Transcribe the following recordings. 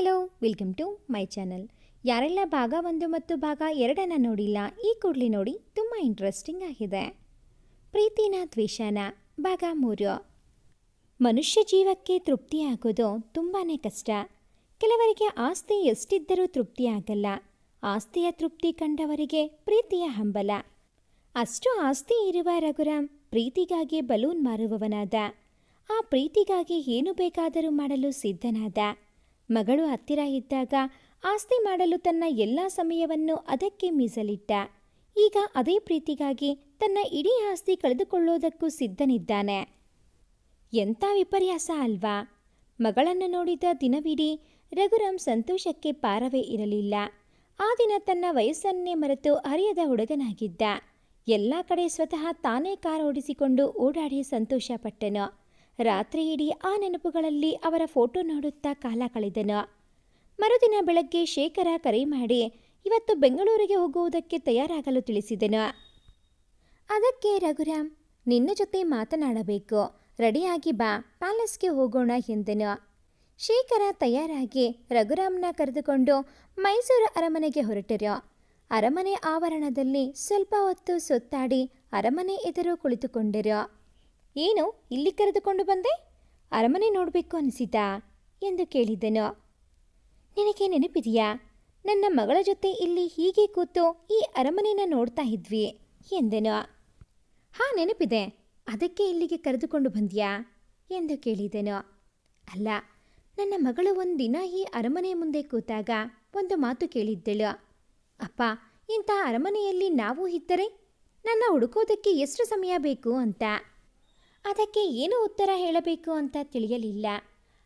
Hello welcome to my channel ಯಾರೆಲ್ಲ ಭಾಗ ಒಂದು ಮತ್ತು ಭಾಗ ಎರಡನ್ನು ನೋಡಿಲ್ಲ, ಈ ಕೂಡಲಿ ನೋಡಿ ತುಂಬ ಇಂಟ್ರೆಸ್ಟಿಂಗ್ ಆಗಿದೆ. ಪ್ರೀತಿನ ದ್ವೇಷನ, ಭಾಗ ಮೂರು. ಮನುಷ್ಯ ಜೀವಕ್ಕೆ ತೃಪ್ತಿಯಾಗೋದು ತುಂಬಾ ಕಷ್ಟ. ಕೆಲವರಿಗೆ ಆಸ್ತಿ ಎಷ್ಟಿದ್ದರೂ ತೃಪ್ತಿಯಾಗಲ್ಲ ಆಸ್ತಿಯ ತೃಪ್ತಿ ಕಂಡವರಿಗೆ ಪ್ರೀತಿಯ ಹಂಬಲ. ಅಷ್ಟು ಆಸ್ತಿ ಇರುವ ರಘುರಾಮ್ ಪ್ರೀತಿಗಾಗಿ ಬಲೂನ್ ಮಾರುವವನಾದ. ಆ ಪ್ರೀತಿಗಾಗಿ ಏನು ಬೇಕಾದರೂ ಮಾಡಲು ಸಿದ್ಧನಾದ. ಮಗಳು ಹತ್ತಿರ ಇದ್ದಾಗ ಆಸ್ತಿ ಮಾಡಲು ತನ್ನ ಎಲ್ಲ ಸಮಯವನ್ನು ಅದಕ್ಕೆ ಮೀಸಲಿಟ್ಟ. ಈಗ ಅದೇ ಪ್ರೀತಿಗಾಗಿ ತನ್ನ ಇಡೀ ಆಸ್ತಿ ಕಳೆದುಕೊಳ್ಳೋದಕ್ಕೂ ಸಿದ್ಧನಿದ್ದಾನೆ. ಎಂಥ ವಿಪರ್ಯಾಸ ಅಲ್ವಾ? ಮಗಳನ್ನು ನೋಡಿದ ದಿನವಿಡೀ ರಘುರಾಮ್ ಸಂತೋಷಕ್ಕೆ ಪಾರವೇ ಇರಲಿಲ್ಲ. ಆ ದಿನ ತನ್ನ ವಯಸ್ಸನ್ನೇ ಮರೆತು ಹರಿಯದ ಹುಡುಗನಾಗಿದ್ದ. ಎಲ್ಲ ಕಡೆ ಸ್ವತಃ ತಾನೇ ಕಾರ್ ಓಡಿಸಿಕೊಂಡು ಓಡಾಡಿ ಸಂತೋಷಪಟ್ಟನು. ರಾತ್ರಿ ಇಡೀ ಆ ನೆನಪುಗಳಲ್ಲಿ ಅವರ ಫೋಟೋ ನೋಡುತ್ತಾ ಕಾಲ ಕಳೆದನು. ಮರುದಿನ ಬೆಳಗ್ಗೆ ಶೇಖರ ಕರೆ ಮಾಡಿ ಇವತ್ತು ಬೆಂಗಳೂರಿಗೆ ಹೋಗುವುದಕ್ಕೆ ತಯಾರಾಗಲು ತಿಳಿಸಿದನು. ಅದಕ್ಕೆ, ರಘುರಾಮ್, ನಿನ್ನ ಜೊತೆ ಮಾತನಾಡಬೇಕು. ರೆಡಿಯಾಗಿ ಬಾ, ಪ್ಯಾಲೇಸ್ಗೆ ಹೋಗೋಣ, ಎಂದನು. ಶೇಖರ ತಯಾರಾಗಿ ರಘುರಾಮ್ನ ಕರೆದುಕೊಂಡು ಮೈಸೂರು ಅರಮನೆಗೆ ಹೊರಟರು. ಅರಮನೆ ಆವರಣದಲ್ಲಿ ಸ್ವಲ್ಪ ಹೊತ್ತು ಸುತ್ತಾಡಿ ಅರಮನೆ ಎದುರು ಕುಳಿತುಕೊಂಡರು. ಏನು ಇಲ್ಲಿ ಕರೆದುಕೊಂಡು ಬಂದೆ? ಅರಮನೆ ನೋಡಬೇಕು ಅನಿಸಿತಾ ಎಂದು ಕೇಳಿದ್ದನು ನಿನಗೆ ನೆನಪಿದೆಯಾ? ನನ್ನ ಮಗಳ ಜೊತೆ ಇಲ್ಲಿ ಹೀಗೆ ಕೂತು ಈ ಅರಮನೆನ ನೋಡ್ತಾ ಇದ್ವಿ ಎಂದನು. ಹಾ, ನೆನಪಿದೆ. ಅದಕ್ಕೆ ಇಲ್ಲಿಗೆ ಕರೆದುಕೊಂಡು ಬಂದ್ಯಾ? ಎಂದು ಕೇಳಿದನು. ಅಲ್ಲ, ನನ್ನ ಮಗಳು ಒಂದಿನ ಈ ಅರಮನೆ ಮುಂದೆ ಕೂತಾಗ ಒಂದು ಮಾತು ಕೇಳಿದ್ದಳು. ಅಪ್ಪ, ಇಂಥ ಅರಮನೆಯಲ್ಲಿ ನಾವು ಇದ್ದರೆ ನನ್ನ ಹುಡುಕೋದಕ್ಕೆ ಎಷ್ಟು ಸಮಯ ಬೇಕು ಅಂತ? ಅದಕ್ಕೆ ಏನು ಉತ್ತರ ಹೇಳಬೇಕು ಅಂತ ತಿಳಿಯಲಿಲ್ಲ.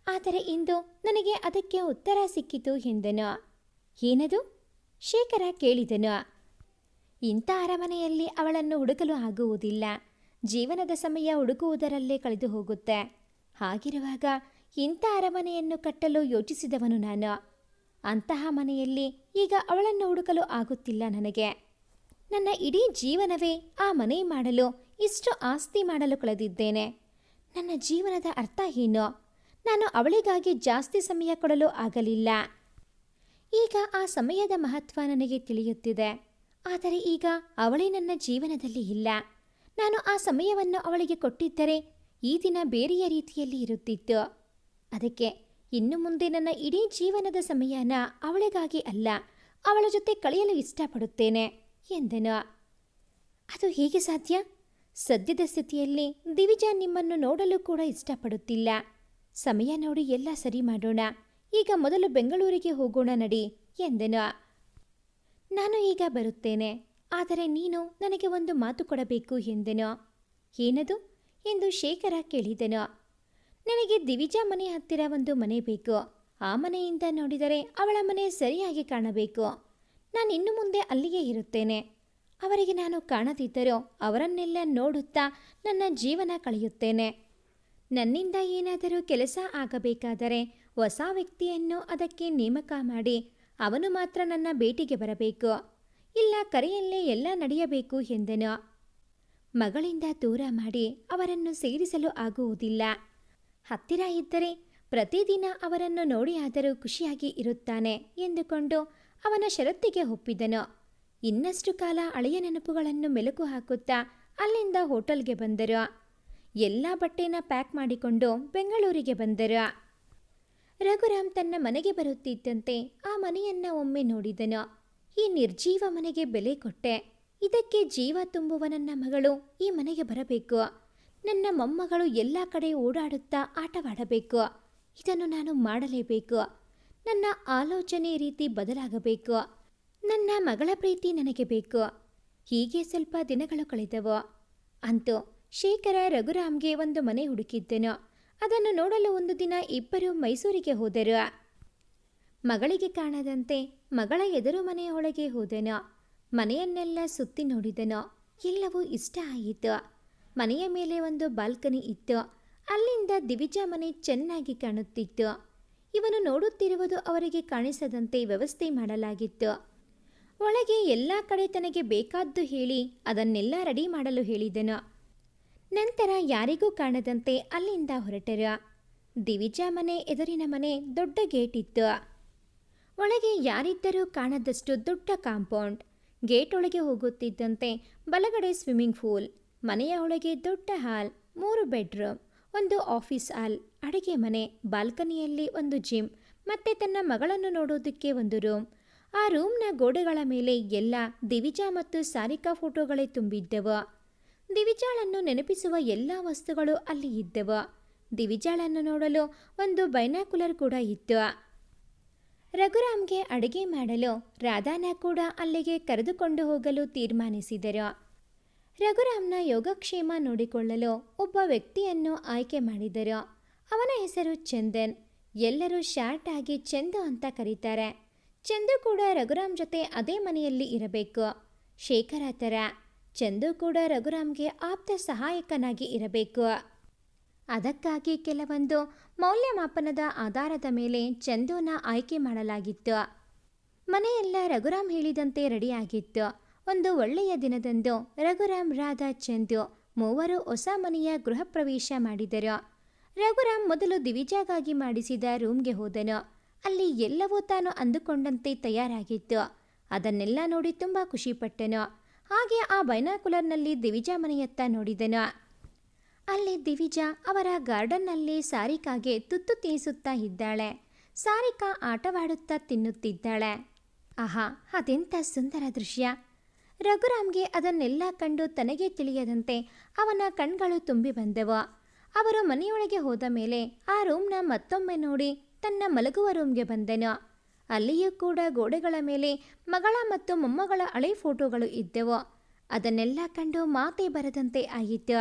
ಆದರೆ ಇಂದು ನನಗೆ ಅದಕ್ಕೆ ಉತ್ತರ ಸಿಕ್ಕಿತು ಎಂದನು. ಏನದು? ಶೇಖರ ಕೇಳಿದನು. ಇಂಥ ಅರಮನೆಯಲ್ಲಿ ಅವಳನ್ನು ಹುಡುಕಲು ಆಗುವುದಿಲ್ಲ. ಜೀವನದ ಸಮಯ ಹುಡುಕುವುದರಲ್ಲೇ ಕಳೆದು ಹೋಗುತ್ತೆ. ಹಾಗಿರುವಾಗ ಇಂಥ ಅರಮನೆಯನ್ನು ಕಟ್ಟಲು ಯೋಚಿಸಿದವನು ನಾನು. ಅಂತಹ ಮನೆಯಲ್ಲಿ ಈಗ ಅವಳನ್ನು ಹುಡುಕಲು ಆಗುತ್ತಿಲ್ಲ ನನಗೆ. ನನ್ನ ಇಡೀ ಜೀವನವೇ ಆ ಮನೆ ಮಾಡಲು ಇಷ್ಟು ಆಸ್ತಿ ಮಾಡಲು ಕಳೆದಿದ್ದೇನೆ. ನನ್ನ ಜೀವನದ ಅರ್ಥ ಏನು? ನಾನು ಅವಳಿಗಾಗಿ ಜಾಸ್ತಿ ಸಮಯ ಕೊಡಲು ಆಗಲಿಲ್ಲ. ಈಗ ಆ ಸಮಯದ ಮಹತ್ವ ನನಗೆ ತಿಳಿಯುತ್ತಿದೆ. ಆದರೆ ಈಗ ಅವಳೇ ನನ್ನ ಜೀವನದಲ್ಲಿ ಇಲ್ಲ. ನಾನು ಆ ಸಮಯವನ್ನು ಅವಳಿಗೆ ಕೊಟ್ಟಿದ್ದರೆ ಈ ದಿನ ಬೇರೆಯ ರೀತಿಯಲ್ಲಿ ಇರುತ್ತಿತ್ತು. ಅದಕ್ಕೆ ಇನ್ನು ಮುಂದೆ ನನ್ನ ಇಡೀ ಜೀವನದ ಸಮಯನ ಅವಳಿಗಾಗಿ ಅಲ್ಲ, ಅವಳ ಜೊತೆ ಕಳೆಯಲು ಇಷ್ಟಪಡುತ್ತೇನೆ ಎಂದನು. ಅದು ಹೇಗೆ ಸಾಧ್ಯ? ಸದ್ಯದ ಸ್ಥಿತಿಯಲ್ಲಿ ದಿವಿಜಾ ನಿಮ್ಮನ್ನು ನೋಡಲು ಕೂಡ ಇಷ್ಟಪಡುತ್ತಿಲ್ಲ. ಸಮಯ ನೋಡಿ ಎಲ್ಲ ಸರಿ ಮಾಡೋಣ. ಈಗ ಮೊದಲು ಬೆಂಗಳೂರಿಗೆ ಹೋಗೋಣ ನಡಿ, ಎಂದನು. ನಾನು ಈಗ ಬರುತ್ತೇನೆ. ಆದರೆ ನೀನು ನನಗೆ ಒಂದು ಮಾತು ಕೊಡಬೇಕು, ಎಂದನು. ಏನದು? ಎಂದು ಶೇಖರ ಕೇಳಿದನು. ನನಗೆ ದಿವಿಜಾ ಮನೆ ಹತ್ತಿರ ಒಂದು ಮನೆ ಬೇಕು. ಆ ಮನೆಯಿಂದ ನೋಡಿದರೆ ಅವಳ ಮನೆ ಸರಿಯಾಗಿ ಕಾಣಬೇಕು. ನಾನು ಇನ್ನು ಮುಂದೆ ಅಲ್ಲಿಯೇ ಇರುತ್ತೇನೆ. ಅವರಿಗೆ ನಾನು ಕಾಣದಿದ್ದರೂ ಅವರನ್ನೆಲ್ಲ ನೋಡುತ್ತಾ ನನ್ನ ಜೀವನ ಕಳೆಯುತ್ತೇನೆ. ನನ್ನಿಂದ ಏನಾದರೂ ಕೆಲಸ ಆಗಬೇಕಾದರೆ ಹೊಸ ವ್ಯಕ್ತಿಯನ್ನು ಅದಕ್ಕೆ ನೇಮಕ ಮಾಡಿ ಅವನು ಮಾತ್ರ ನನ್ನ ಭೇಟಿಗೆ ಬರಬೇಕು. ಇಲ್ಲ, ಕರೆಯಲ್ಲೇ ಎಲ್ಲ ನಡೆಯಬೇಕು ಎಂದನು. ಮಗಳಿಂದ ದೂರ ಮಾಡಿ ಅವರನ್ನು ಸೇರಿಸಲು ಆಗುವುದಿಲ್ಲ. ಹತ್ತಿರ ಇದ್ದರೆ ಪ್ರತಿದಿನ ಅವರನ್ನು ನೋಡಿಯಾದರೂ ಖುಷಿಯಾಗಿ ಇರುತ್ತಾನೆ ಎಂದುಕೊಂಡು ಅವನ ಷರತ್ತಿಗೆ ಒಪ್ಪಿದನು. ಇನ್ನಷ್ಟು ಕಾಲ ಹಳೆಯ ನೆನಪುಗಳನ್ನು ಮೆಲುಕು ಹಾಕುತ್ತಾ ಅಲ್ಲಿಂದ ಹೋಟೆಲ್ಗೆ ಬಂದರು. ಎಲ್ಲ ಬಟ್ಟೆನ ಪ್ಯಾಕ್ ಮಾಡಿಕೊಂಡು ಬೆಂಗಳೂರಿಗೆ ಬಂದರು. ರಘುರಾಮ್ ತನ್ನ ಮನೆಗೆ ಬರುತ್ತಿದ್ದಂತೆ ಆ ಮನೆಯನ್ನ ಒಮ್ಮೆ ನೋಡಿದನು. ಈ ನಿರ್ಜೀವ ಮನೆಗೆ ಬೆಲೆ ಕೊಟ್ಟೆ. ಇದಕ್ಕೆ ಜೀವ ತುಂಬುವ ನನ್ನ ಮಗಳು ಈ ಮನೆಗೆ ಬರಬೇಕು. ನನ್ನ ಮೊಮ್ಮಗಳು ಎಲ್ಲ ಕಡೆ ಓಡಾಡುತ್ತಾ ಆಟವಾಡಬೇಕು. ಇದನ್ನು ನಾನು ಮಾಡಲೇಬೇಕು. ನನ್ನ ಆಲೋಚನೆ ರೀತಿ ಬದಲಾಗಬೇಕು. ನನ್ನ ಮಗಳ ಪ್ರೀತಿ ನನಗೆ ಬೇಕು. ಹೀಗೆ ಸ್ವಲ್ಪ ದಿನಗಳು ಕಳೆದವು. ಅಂತೂ ಶೇಖರ ರಘುರಾಮ್ಗೆ ಒಂದು ಮನೆ ಹುಡುಕಿದ್ದನು. ಅದನ್ನು ನೋಡಲು ಒಂದು ದಿನ ಇಬ್ಬರು ಮೈಸೂರಿಗೆ ಹೋದರು. ಮಗಳಿಗೆ ಕಾಣದಂತೆ ಮಗಳ ಎದುರು ಮನೆಯೊಳಗೆ ಹೋದನು. ಮನೆಯನ್ನೆಲ್ಲ ಸುತ್ತಿ ನೋಡಿದನು. ಎಲ್ಲವೂ ಇಷ್ಟ ಆಯಿತು. ಮನೆಯ ಮೇಲೆ ಒಂದು ಬಾಲ್ಕನಿ ಇತ್ತು. ಅಲ್ಲಿಂದ ದಿವಿಜ ಮನೆ ಚೆನ್ನಾಗಿ ಕಾಣುತ್ತಿತ್ತು. ಇವನು ನೋಡುತ್ತಿರುವುದು ಅವರಿಗೆ ಕಾಣಿಸದಂತೆ ವ್ಯವಸ್ಥೆ ಮಾಡಲಾಗಿತ್ತು. ಒಳಗೆ ಎಲ್ಲ ಕಡೆ ತನಗೆ ಬೇಕಾದ್ದು ಹೇಳಿ, ಅದನ್ನೆಲ್ಲ ರೆಡಿ ಮಾಡಲು ಹೇಳಿದನು. ನಂತರ ಯಾರಿಗೂ ಕಾಣದಂತೆ ಅಲ್ಲಿಂದ ಹೊರಟರು. ದಿವಿಜಾ ಮನೆ ಎದುರಿನ ಮನೆ ದೊಡ್ಡ ಗೇಟ್ ಇತ್ತು. ಒಳಗೆ ಯಾರಿದ್ದರೂ ಕಾಣದಷ್ಟು ದೊಡ್ಡ ಕಾಂಪೌಂಡ್. ಗೇಟ್ ಒಳಗೆ ಹೋಗುತ್ತಿದ್ದಂತೆ ಬಲಗಡೆ ಸ್ವಿಮ್ಮಿಂಗ್ ಪೂಲ್, ಮನೆಯ ಒಳಗೆ ದೊಡ್ಡ ಹಾಲ್, ಮೂರು ಬೆಡ್ರೂಮ್, ಒಂದು ಆಫೀಸ್ ಹಾಲ್, ಅಡುಗೆ ಮನೆ, ಬಾಲ್ಕನಿಯಲ್ಲಿ ಒಂದು ಜಿಮ್, ಮತ್ತೆ ತನ್ನ ಮಗಳನ್ನು ನೋಡೋದಕ್ಕೆ ಒಂದು ರೂಮ್ ಆ ರೂಮ್ನ ಗೋಡೆಗಳ ಮೇಲೆ ಎಲ್ಲ ದಿವಿಜಾ ಮತ್ತು ಸಾರಿಕಾ ಫೋಟೋಗಳೇ ತುಂಬಿದ್ದವು. ದಿವಿಜಾಳನ್ನು ನೆನಪಿಸುವ ಎಲ್ಲ ವಸ್ತುಗಳು ಅಲ್ಲಿ ಇದ್ದವು. ದಿವಿಜಾಳನ್ನು ನೋಡಲು ಒಂದು ಬೈನಾಕುಲರ್ ಕೂಡ ಇತ್ತು ರಘುರಾಮ್ಗೆ ಅಡುಗೆ ಮಾಡಲು ರಾಧಾನ ಕೂಡ ಅಲ್ಲಿಗೆ ಕರೆದುಕೊಂಡು ಹೋಗಲು ತೀರ್ಮಾನಿಸಿದರು. ರಘುರಾಮ್ನ ಯೋಗಕ್ಷೇಮ ನೋಡಿಕೊಳ್ಳಲು ಒಬ್ಬ ವ್ಯಕ್ತಿಯನ್ನು ಆಯ್ಕೆ ಮಾಡಿದರು. ಅವನ ಹೆಸರು ಚಂದನ್. ಎಲ್ಲರೂ ಶಾರ್ಟ್ ಆಗಿ ಚಂದು ಅಂತ ಕರೀತಾರೆ. ಚಂದು ಕೂಡ ರಘುರಾಮ್ ಜೊತೆ ಅದೇ ಮನೆಯಲ್ಲಿ ಇರಬೇಕು. ಶೇಖರ ಥರ ಚಂದು ಕೂಡ ರಘುರಾಮ್ಗೆ ಆಪ್ತ ಸಹಾಯಕನಾಗಿ ಇರಬೇಕು. ಅದಕ್ಕಾಗಿ ಕೆಲವೊಂದು ಮೌಲ್ಯಮಾಪನದ ಆಧಾರದ ಮೇಲೆ ಚಂದುನ ಆಯ್ಕೆ ಮಾಡಲಾಗಿತ್ತು. ಮನೆಯೆಲ್ಲ ರಘುರಾಮ್ ಹೇಳಿದಂತೆ ರೆಡಿಯಾಗಿತ್ತು. ಒಂದು ಒಳ್ಳೆಯ ದಿನದಂದು ರಘುರಾಮ್ ರಾಧಾ ಚಂದು ಮೂವರು ಹೊಸ ಮನೆಯ ಗೃಹ ಪ್ರವೇಶ ಮಾಡಿದರು. ರಘುರಾಮ್ ಮೊದಲು ದಿವಿಜಾಗಾಗಿ ಮಾಡಿಸಿದ ರೂಮ್ಗೆ ಹೋದನು. ಅಲ್ಲಿ ಎಲ್ಲವೂ ತಾನು ಅಂದುಕೊಂಡಂತೆ ತಯಾರಾಗಿತ್ತು. ಅದನ್ನೆಲ್ಲ ನೋಡಿ ತುಂಬ ಖುಷಿಪಟ್ಟನು. ಹಾಗೆ ಆ ಬೈನಾಕುಲರ್ನಲ್ಲಿ ದಿವಿಜಾ ಮನೆಯತ್ತ ನೋಡಿದನು. ಅಲ್ಲಿ ದಿವಿಜಾ ಅವರ ಗಾರ್ಡನ್ನಲ್ಲಿ ಸಾರಿಕಾಗೆ ತುತ್ತು ತಿನ್ನಿಸುತ್ತಾ ಇದ್ದಾಳೆ. ಸಾರಿಕಾ ಆಟವಾಡುತ್ತಾ ತಿನ್ನುತ್ತಿದ್ದಾಳೆ. ಆಹಾ ಅದೆಂಥ ಸುಂದರ ದೃಶ್ಯ. ರಘುರಾಮ್ಗೆ ಅದನ್ನೆಲ್ಲ ಕಂಡು ತನಗೆ ತಿಳಿಯದಂತೆ ಅವನ ಕಣ್ಗಳು ತುಂಬಿ ಬಂದವು. ಅವರು ಮನೆಯೊಳಗೆ ಹೋದ ಮೇಲೆ ಆ ರೂಮ್ನ ಮತ್ತೊಮ್ಮೆ ನೋಡಿ ತನ್ನ ಮಲಗುವ ರೂಮ್ಗೆ ಬಂದೆನು. ಅಲ್ಲಿಯೂ ಕೂಡ ಗೋಡೆಗಳ ಮೇಲೆ ಮಗಳ ಮತ್ತು ಮೊಮ್ಮಗಳ ಹಳೆ ಫೋಟೋಗಳು ಇದ್ದವು. ಅದನ್ನೆಲ್ಲ ಕಂಡು ಮಾತೇ ಬರದಂತೆ ಆಯಿತು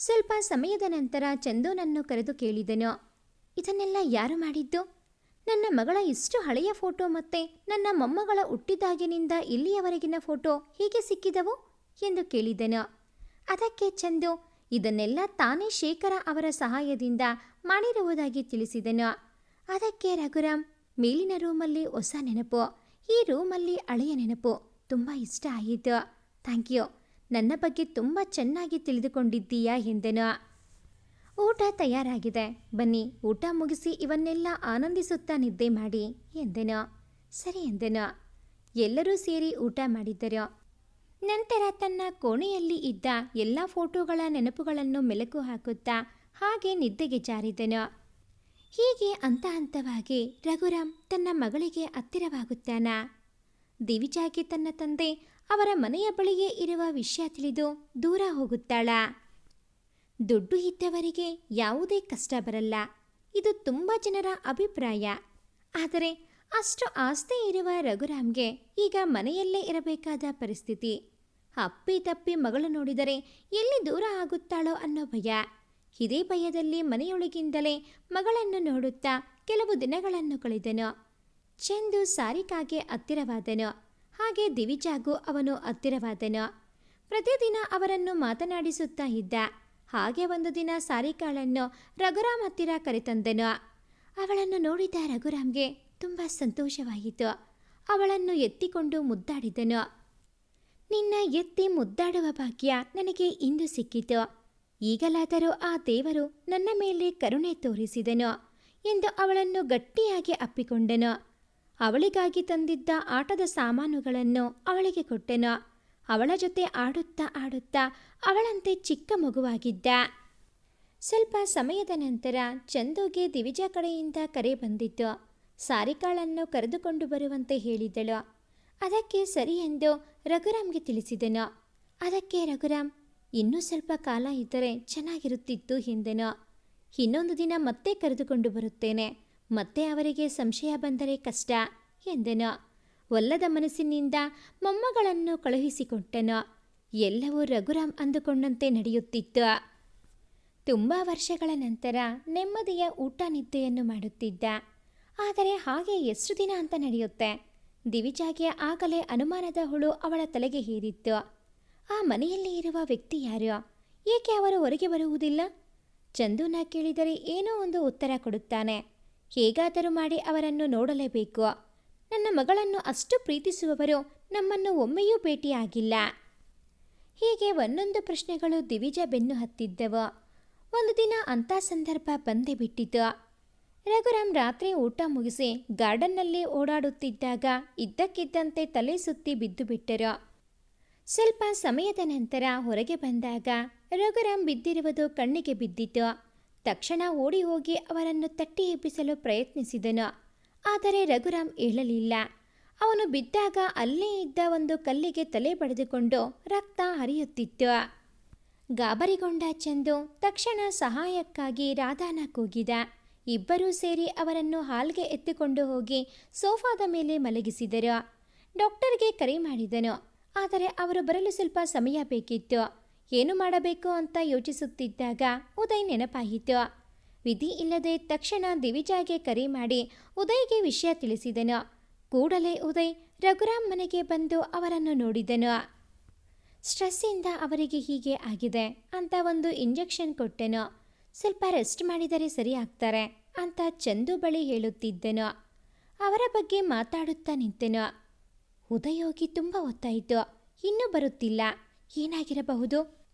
ಸ್ವಲ್ಪ ಸಮಯದ ನಂತರ ಚಂದೂನನ್ನು ಕರೆದು ಕೇಳಿದನು, ಇದನ್ನೆಲ್ಲ ಯಾರು ಮಾಡಿದ್ದು? ನನ್ನ ಮಗಳ ಇಷ್ಟು ಹಳೆಯ ಫೋಟೋ ಮತ್ತೆ ನನ್ನ ಮೊಮ್ಮಗಳ ಹುಟ್ಟಿದಾಗಿನಿಂದ ಇಲ್ಲಿಯವರೆಗಿನ ಫೋಟೋ ಹೀಗೆ ಸಿಕ್ಕಿದವು? ಎಂದು ಕೇಳಿದನು. ಅದಕ್ಕೆ ಚಂದು, ಇದನ್ನೆಲ್ಲ ತಾನೇ ಶೇಖರ ಅವರ ಸಹಾಯದಿಂದ ಮಾಡಿರುವುದಾಗಿ ತಿಳಿಸಿದನು. ಅದಕ್ಕೆ ರಘುರಾಮ್, ಮೇಲಿನ ರೂಮಲ್ಲಿ ಹೊಸ ನೆನಪು, ಈ ರೂಮಲ್ಲಿ ಹಳೆಯ ನೆನಪು ತುಂಬ ಇಷ್ಟ ಆಯಿತು. Thank you. ನನ್ನ ಬಗ್ಗೆ ತುಂಬ ಚೆನ್ನಾಗಿ ತಿಳಿದುಕೊಂಡಿದ್ದೀಯಾ ಎಂದನು. ಊಟ ತಯಾರಾಗಿದೆ. ಬನ್ನಿ, ಊಟ ಮುಗಿಸಿ ಇವನ್ನೆಲ್ಲ ಆನಂದಿಸುತ್ತಾ ನಿದ್ದೆ ಮಾಡಿ ಎಂದನು. ಸರಿ ಎಂದನು. ಎಲ್ಲರೂ ಸೇರಿ ಊಟ ಮಾಡಿದ್ದರು ನಂತರ ತನ್ನ ಕೋಣೆಯಲ್ಲಿ ಇದ್ದ ಎಲ್ಲ ಫೋಟೋಗಳ ನೆನಪುಗಳನ್ನು ಮೆಲುಕು ಹಾಕುತ್ತಾ ಹಾಗೆ ನಿದ್ದೆಗೆ ಜಾರಿದನು. ಹೀಗೆ ಹಂತ ಹಂತವಾಗಿ ರಘುರಾಮ್ ತನ್ನ ಮಗಳಿಗೆ ಹತ್ತಿರವಾಗುತ್ತಾನ. ದಿವಿಜಾಗಿ ತನ್ನ ತಂದೆ ಅವರ ಮನೆಯ ಬಳಿಯೇ ಇರುವ ವಿಷಯ ತಿಳಿದು ದೂರ ಹೋಗುತ್ತಾಳ. ದುಡ್ಡು ಇದ್ದವರಿಗೆ ಯಾವುದೇ ಕಷ್ಟ ಬರಲ್ಲ. ಇದು ತುಂಬ ಜನರ ಅಭಿಪ್ರಾಯ. ಆದರೆ ಅಷ್ಟು ಆಸ್ತಿ ಇರುವ ರಘುರಾಮ್ಗೆ ಈಗ ಮನೆಯಲ್ಲೇ ಇರಬೇಕಾದ ಪರಿಸ್ಥಿತಿ. ಅಪ್ಪಿ ತಪ್ಪಿ ಮಗಳು ನೋಡಿದರೆ ಎಲ್ಲಿ ದೂರ ಆಗುತ್ತಾಳೋ ಅನ್ನೋ ಭಯ. ಇದೇ ಭಯದಲ್ಲಿ ಮನೆಯೊಳಗಿಂದಲೇ ಮಗಳನ್ನು ನೋಡುತ್ತಾ ಕೆಲವು ದಿನಗಳನ್ನು ಕಳೆದನು. ಚಂದು ಸಾರಿಕಾಗೆ ಹತ್ತಿರವಾದನು. ಹಾಗೆ ದಿವಿಜಾಗೂ ಅವನು ಹತ್ತಿರವಾದನು. ಪ್ರತಿದಿನ ಅವರನ್ನು ಮಾತನಾಡಿಸುತ್ತಾ ಇದ್ದ. ಹಾಗೆ ಒಂದು ದಿನ ಸಾರಿಕಾಳನ್ನು ರಘುರಾಮ್ ಹತ್ತಿರ ಕರೆತಂದನು. ಅವಳನ್ನು ನೋಡಿದ ರಘುರಾಮ್ಗೆ ತುಂಬ ಸಂತೋಷವಾಯಿತು. ಅವಳನ್ನು ಎತ್ತಿಕೊಂಡು ಮುದ್ದಾಡಿದನು. ನಿನ್ನ ಎತ್ತಿ ಮುದ್ದಾಡುವ ಭಾಗ್ಯ ನನಗೆ ಇಂದು ಸಿಕ್ಕಿತು. ಈಗಲಾದರೂ ಆ ದೇವರು ನನ್ನ ಮೇಲೆ ಕರುಣೆ ತೋರಿಸಿದನು ಎಂದು ಅವಳನ್ನು ಗಟ್ಟಿಯಾಗಿ ಅಪ್ಪಿಕೊಂಡನು. ಅವಳಿಗಾಗಿ ತಂದಿದ್ದ ಆಟದ ಸಾಮಾನುಗಳನ್ನು ಅವಳಿಗೆ ಕೊಟ್ಟನು. ಅವಳ ಜೊತೆ ಆಡುತ್ತಾ ಆಡುತ್ತಾ ಅವಳಂತೆ ಚಿಕ್ಕ ಮಗುವಾಗಿದ್ದ. ಸ್ವಲ್ಪ ಸಮಯದ ನಂತರ ಚಂದುಗೆ ದಿವಿಜಾ ಕಡೆಯಿಂದ ಕರೆ ಬಂದಿತ್ತು. ಸಾರಿಕಾಳನ್ನು ಕರೆದುಕೊಂಡು ಬರುವಂತೆ ಹೇಳಿದಳು. ಅದಕ್ಕೆ ಸರಿ ಎಂದು ರಘುರಾಮ್ಗೆ ತಿಳಿಸಿದನು. ಅದಕ್ಕೆ ರಘುರಾಮ್ ಇನ್ನೂ ಸ್ವಲ್ಪ ಕಾಲ ಇದ್ದರೆ ಚೆನ್ನಾಗಿರುತ್ತಿತ್ತು ಹಿಂದೆನೋ. ಇನ್ನೊಂದು ದಿನ ಮತ್ತೆ ಕರೆದುಕೊಂಡು ಬರುತ್ತೇನೆ. ಮತ್ತೆ ಅವರಿಗೆ ಸಂಶಯ ಬಂದರೆ ಕಷ್ಟ ಎಂದೆನೋ. ಒಲ್ಲದ ಮನಸ್ಸಿನಿಂದ ಮೊಮ್ಮಗಳನ್ನು ಕಳುಹಿಸಿಕೊಟ್ಟೆನೋ. ಎಲ್ಲವೂ ರಘುರಾಮ್ ಅಂದುಕೊಂಡಂತೆ ನಡೆಯುತ್ತಿತ್ತು. ತುಂಬ ವರ್ಷಗಳ ನಂತರ ನೆಮ್ಮದಿಯ ಊಟ ನಿದ್ದೆಯನ್ನು ಮಾಡುತ್ತಿದ್ದ. ಆದರೆ ಹಾಗೆ ಎಷ್ಟು ದಿನ ಅಂತ ನಡೆಯುತ್ತೆ. ದಿವಿಜಾಗೆ ಆಗಲೇ ಅನುಮಾನದ ಹುಳು ಅವಳ ತಲೆಗೆ ಹೇರಿತ್ತು. ಆ ಮನೆಯಲ್ಲಿ ಇರುವ ವ್ಯಕ್ತಿ ಯಾರು? ಏಕೆ ಅವರು ಹೊರಗೆ ಬರುವುದಿಲ್ಲ? ಚಂದುನ ಕೇಳಿದರೆ ಏನೋ ಒಂದು ಉತ್ತರ ಕೊಡುತ್ತಾನೆ. ಹೇಗಾದರೂ ಮಾಡಿ ಅವರನ್ನು ನೋಡಲೇಬೇಕು. ನನ್ನ ಮಗಳನ್ನು ಅಷ್ಟು ಪ್ರೀತಿಸುವವರು ನಮ್ಮನ್ನು ಒಮ್ಮೆಯೂ ಭೇಟಿಯಾಗಿಲ್ಲ. ಹೀಗೆ ಒಂದೊಂದು ಪ್ರಶ್ನೆಗಳು ದಿವಿಜ ಬೆನ್ನು ಹತ್ತಿದ್ದವು. ಒಂದು ದಿನ ಅಂಥ ಸಂದರ್ಭ ಬಂದೇ ಬಿಟ್ಟಿತು. ರಘುರಾಮ್ ರಾತ್ರಿ ಊಟ ಮುಗಿಸಿ ಗಾರ್ಡನ್ನಲ್ಲಿ ಓಡಾಡುತ್ತಿದ್ದಾಗ ಇದ್ದಕ್ಕಿದ್ದಂತೆ ತಲೆ ಸುತ್ತಿ ಬಿದ್ದು ಬಿಟ್ಟರು. ಸ್ವಲ್ಪ ಸಮಯದ ನಂತರ ಹೊರಗೆ ಬಂದಾಗ ರಘುರಾಮ್ ಬಿದ್ದಿರುವುದು ಕಣ್ಣಿಗೆ ಬಿದ್ದಿತು. ತಕ್ಷಣ ಓಡಿ ಹೋಗಿ ಅವರನ್ನು ತಟ್ಟಿ ಎಬ್ಬಿಸಲು ಪ್ರಯತ್ನಿಸಿದನು. ಆದರೆ ರಘುರಾಮ್ ಏಳಲಿಲ್ಲ. ಅವನು ಬಿದ್ದಾಗ ಅಲ್ಲೇ ಇದ್ದ ಒಂದು ಕಲ್ಲಿಗೆ ತಲೆ ಬಡಿದುಕೊಂಡು ರಕ್ತ ಹರಿಯುತ್ತಿತ್ತು. ಗಾಬರಿಗೊಂಡ ಚಂದು ತಕ್ಷಣ ಸಹಾಯಕ್ಕಾಗಿ ರಾಧಾನ ಕೂಗಿದ. ಇಬ್ಬರೂ ಸೇರಿ ಅವರನ್ನು ಹಾಲ್ಗೆ ಎತ್ತಿಕೊಂಡು ಹೋಗಿ ಸೋಫಾದ ಮೇಲೆ ಮಲಗಿಸಿದರು. ಡಾಕ್ಟರ್ಗೆ ಕರೆ ಮಾಡಿದನು. ಆದರೆ ಅವರು ಬರಲು ಸ್ವಲ್ಪ ಸಮಯ ಬೇಕಿತ್ತು. ಏನು ಮಾಡಬೇಕು ಅಂತ ಯೋಚಿಸುತ್ತಿದ್ದಾಗ ಉದಯ್ ನೆನಪಾಯಿತು. ವಿಧಿ ಇಲ್ಲದೆ ತಕ್ಷಣ ದಿವಿಜಾಗೆ ಕರೆ ಮಾಡಿ ಉದಯ್ಗೆ ವಿಷಯ ತಿಳಿಸಿದನು. ಕೂಡಲೇ ಉದಯ್ ರಘುರಾಮ್ ಮನೆಗೆ ಬಂದು ಅವರನ್ನು ನೋಡಿದನು. ಸ್ಟ್ರೆಸ್ಸಿಂದ ಅವರಿಗೆ ಹೀಗೆ ಆಗಿದೆ ಅಂತ ಒಂದು ಇಂಜೆಕ್ಷನ್ ಕೊಟ್ಟೆನು. ಸ್ವಲ್ಪ ರೆಸ್ಟ್ ಮಾಡಿದರೆ ಸರಿ ಆಗ್ತಾರೆ ಅಂತ ಚಂದು ಬಳಿ ಹೇಳುತ್ತಿದ್ದೆನು. ಅವರ ಬಗ್ಗೆ ಮಾತಾಡುತ್ತಾ ನಿಂತೆನು. ಉದಯ್ ಹೋಗಿ ತುಂಬ ಹೊತ್ತಾಯಿತು ಇನ್ನೂ ಬರುತ್ತಿಲ್ಲ. ಏನಾಗಿರಬಹುದು?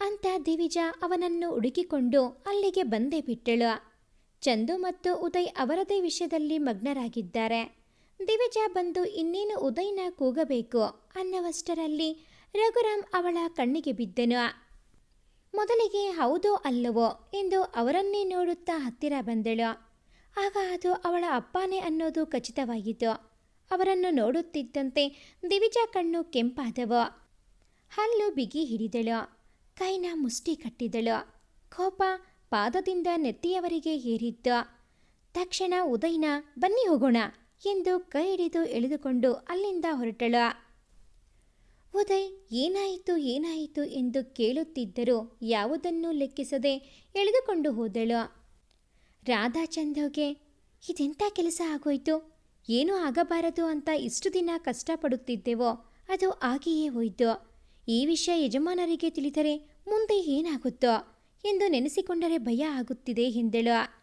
ಅಂತ ದಿವಿಜಾ ಅವನನ್ನು ಹುಡುಕಿಕೊಂಡು ಅಲ್ಲಿಗೆ ಬಂದೇ ಬಿಟ್ಟಳು. ಚಂದು ಮತ್ತು ಉದಯ್ ಅವರದೇ ವಿಷಯದಲ್ಲಿ ಮಗ್ನರಾಗಿದ್ದಾರೆ. ದಿವಿಜ ಬಂದು ಇನ್ನೇನು ಉದಯ್ನ ಕೂಗಬೇಕು ಅನ್ನವಷ್ಟರಲ್ಲಿ ರಘುರಾಮ್ ಅವಳ ಕಣ್ಣಿಗೆ ಬಿದ್ದನು. ಮೊದಲಿಗೆ ಹೌದೋ ಅಲ್ಲವೋ ಎಂದು ಅವರನ್ನೇ ನೋಡುತ್ತಾ ಹತ್ತಿರ ಬಂದಳು. ಆಗ ಅದು ಅವಳ ಅಪ್ಪನೇ ಅನ್ನೋದು ಖಚಿತವಾಯಿತು ಅವರನ್ನು ನೋಡುತ್ತಿದ್ದಂತೆ ದಿವಿಜ ಕಣ್ಣು ಕೆಂಪಾದವು. ಹಲ್ಲು ಬಿಗಿ ಹಿಡಿದಳು. ಕೈನ ಮುಷ್ಟಿ ಕಟ್ಟಿದಳು. ಕೋಪ ಪಾದದಿಂದ ನೆತ್ತಿಯವರಿಗೆ ಏರಿದ್ದ. ತಕ್ಷಣ ಉದಯ್ನ, ಬನ್ನಿ ಹೋಗೋಣ ಎಂದು ಕೈ ಹಿಡಿದು ಎಳೆದುಕೊಂಡು ಅಲ್ಲಿಂದ ಹೊರಟಳು. ಉದಯ್, ಏನಾಯಿತು ಏನಾಯಿತು ಎಂದು ಕೇಳುತ್ತಿದ್ದರೂ ಯಾವುದನ್ನೂ ಲೆಕ್ಕಿಸದೆ ಎಳೆದುಕೊಂಡು ಹೋದಳು. ರಾಧಾ ಚಂದೋಗೆ ಇದೆಂಥ ಕೆಲಸ ಆಗೋಯ್ತು? ಏನೂ ಆಗಬಾರದು ಅಂತ ಇಷ್ಟು ದಿನ ಕಷ್ಟಪಡುತ್ತಿದ್ದೆವೋ ಅದು ಆಗಿಯೇ ಹೋಯಿತು. ಈ ವಿಷಯ ಯಜಮಾನರಿಗೆ ತಿಳಿದರೆ ಮುಂದೆ ಏನಾಗುತ್ತೋ ಎಂದು ನೆನೆಸಿಕೊಂಡರೆ ಭಯ ಆಗುತ್ತಿದೆ ಎಂದಳು.